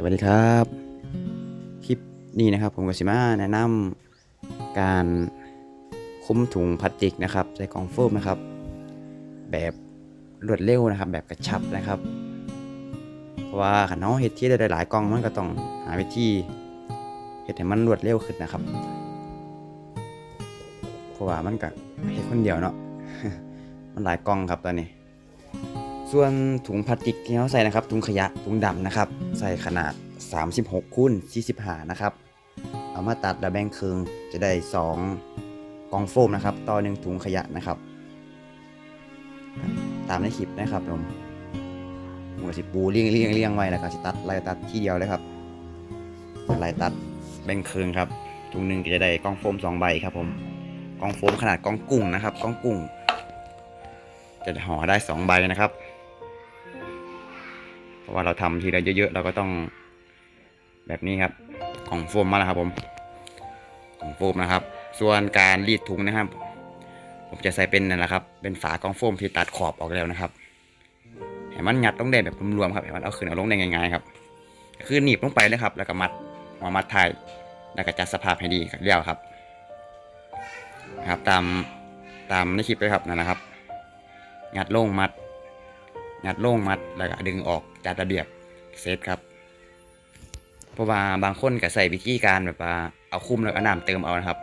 สวัสดีครับ คลิปนี้นะครับ ผมก็สิมาแนะนำการคุ้มถุงพลาสติกนะครับ ใส่กล่องโฟมนะครับ แบบรวดเร็วนะครับ แบบกระชับนะครับ เพราะว่าขันน้องเฮ็ดที่ได้หลายกล่องมันก็ต้องหาวิธีเฮ็ดให้มันรวดเร็วขึ้นนะครับ เพราะว่ามันก็เฮ็ดคนเดียวเนาะมันหลายกล่องครับตอนนี้ ส่วนถุงพลาสติกที่เราใส่นะครับ ถุงขยะถุงดำนะครับ ใส่ขนาด 36คูณ45นะครับ เอามาตัดแล้วแบ่งครึ่งจะได้ 2กองโฟมนะครับ ต่อหนึ่งถุงขยะนะครับ ตามในคลิปนะครับผมผมก็สิปูเรียงเรียงเรียงไว้แล้วก็สิตัดไล่ตัดที่เดียวเลยครับไล่ตัดแบ่งครึ่งครับถุงหนึ่งจะได้กองโฟมสองใบครับผมกองโฟมขนาดกองกุ้งนะครับกองกุ้ง จะห่อได้สองใบนะครับ ราะว่าเราทำทีละเยอะๆเราก็ต้องแบบนี้ครับกล่องโฟมมาแล้วครับผมกล่องโฟมนะครับ ส่วนการรีดถุงนะครับ ผมจะใส่เป็นนั่นแหละครับ เป็นฝากล่องโฟมที่ตัดขอบออกแล้วนะครับให้มันงัดต้องได้แบบรวมๆครับให้มันเอาขึ้นเอาลงได้ง่ายๆครับคือหนีบลงไปเลยครับ แล้วก็มัดหัวมัดท้ายแล้วก็จัดสภาพให้ดีกับเรียวครับครับตามตามในคลิปเลยครับนั่นนะครับ งัดลงมัด งัดลงมัดแล้วก็ดึงออก จัดระเบียบเซตครับ เพราะว่าบางคนก็ใส่วิธีการแบบว่าเอาคุ้มแล้วก็น้ำเติมเอานะครับ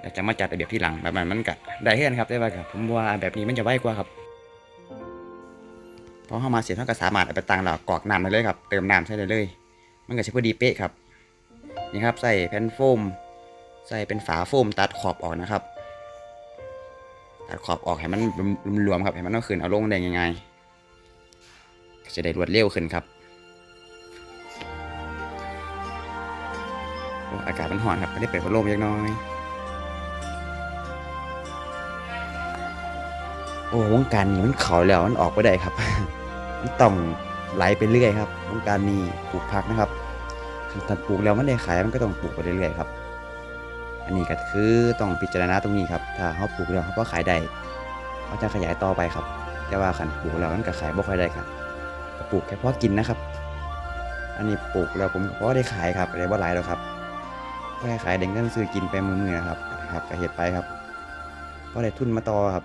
แล้วจะมาจัดระเบียบที่หลังแบบนั้นมันก็ได้เห็นครับได้ว่าครับผมว่าแบบนี้มันจะไวกว่าครับพอเข้ามาเสร็จเขาก็สามารถเอาไปตังแล้วกรอกน้ำได้เลยครับเติมน้ำใส่ได้เลย มันก็จะพอดีเป๊ะครับนี่ครับใส่แผ่นโฟม ใส่เป็นฝาโฟมตัดขอบออกนะครับตัดขอบออกให้มันรวมๆครับให้มันเอาขึ้นเอาลงได้ง่ายๆ จะได้รวดเร็วขึ้นครับอากาศมันร้อนครับไม่ได้เปิดพัดลมเล็กน้อย โอ้วงการนี้มันเขาแล้วมันออกไปได้ครับ มันต้องไหลไปเรื่อยครับวงการนี้ปลูกผักนะครับถ้าปลูกแล้วมันได้ขายมันก็ต้องปลูกไปเรื่อยๆครับ อันนี้ก็คือต้องพิจารณาตรงนี้ครับ ถ้าเขาปลูกแล้วเขาก็ขายได้เขาจะขยายต่อไปครับ แต่ว่าขันปลูกแล้วมันก็ขายบ่ค่อยได้ครับ ปลูกแค่พอกินนะครับ อันนี้ปลูกแล้วผมก็พอได้ขายครับได้บ่หลายแล้วครับก็ได้ขายเด็กก็ซื้อกินไปมือๆนะครับครับก็เฮ็ดไปครับก็ได้ทุนมาต่อครับ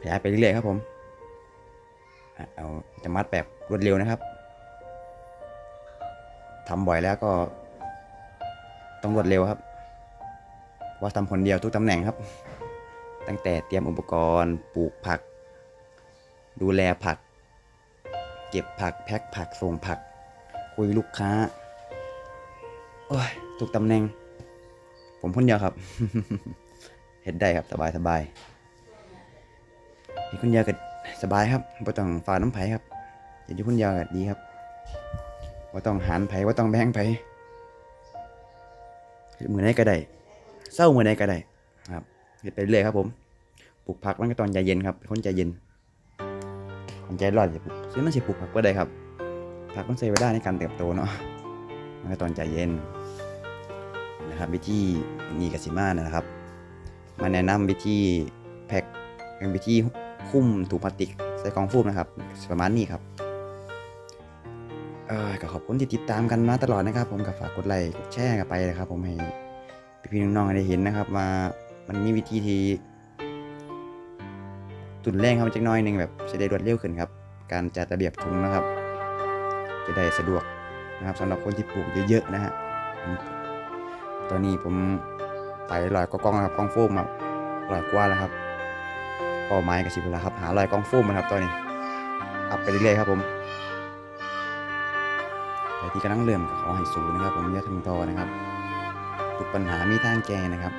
ขยายไปเรื่อยๆครับผมเอาจะมัดแบบรวดเร็วนะครับทำบ่อยแล้วก็ ต้องรวดเร็วครับ ว่าทำคนเดียวทุกตำแหน่งครับ ตั้งแต่เตรียมอุปกรณ์ ปลูกผัก ดูแลผัก เก็บผักแพ็คผักส่งผัก คุยลูกค้า โอ้ยทุกตำแหน่ง ผมคนเดียวครับเห็นได้ครับสบายสบายเห็นคนเดียวก็สบายครับไม่ต้องฝ่าน้ำไผ่ครับอยู่คนเดียวก็ดีครับว่าต้องหารไผ่ว่าต้องแบงไผ่เฮ็ดมือไหนก็ได้เศร้ามือไหนก็ได้ครับเฮ็ดไปเรื่อยครับผมปลูกผักมันก็ตองใจเย็นครับคนใจเย็น คนใจร้อนอย่ปลูกซื้อมันสิปลูกผักก็ได้ครับ ผักต้องใช้เวลาในการเติบโตเนาะมันก็ตองใจเย็นนะครับวิธีนีกสิมานะครับ มาแนะนำวิธีแพ็คเป็นวิธีคุ้มถุงพลาสติกใส่กล่องฟูมนะครับ ประมาณนี้ครับเออก็ขอบคุณที่ติดตามกันมาตลอดนะครับ ผมกับฝากกดไลค์กดแชร์กันไปนะครับ ผมให้พี่ๆน้องๆได้เห็นนะครับว่ามันมีวิธีที่ ตุนแรงครับจักน้อยหนึงแบบจะได้รวดเร็วขึ้นครับ การจัดระเบียบถุงนะครับ จะได้สะดวกนะครับสำหรับคนที่ปลูกเยอะๆนะฮะตอนนี้ผมไปลอยก็กล้องนะครับกล้องโฟมครับลอยกว่าแล้วครับเป้าหมายกับสิบแล้วครับหาลอยกล้องโฟมนะครับตอนนี้อัพไปเรื่อยๆครับผมใครที่กำลังเริ่มขอให้สู้นะครับ ผมย่าทำท้อนะครับทุกปัญหามีทางแก้นะครับ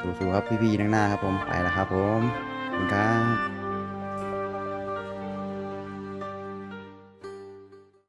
สู้ๆครับพี่ๆนังหน้าครับผมไปแล้วครับผมขอบคุณครับ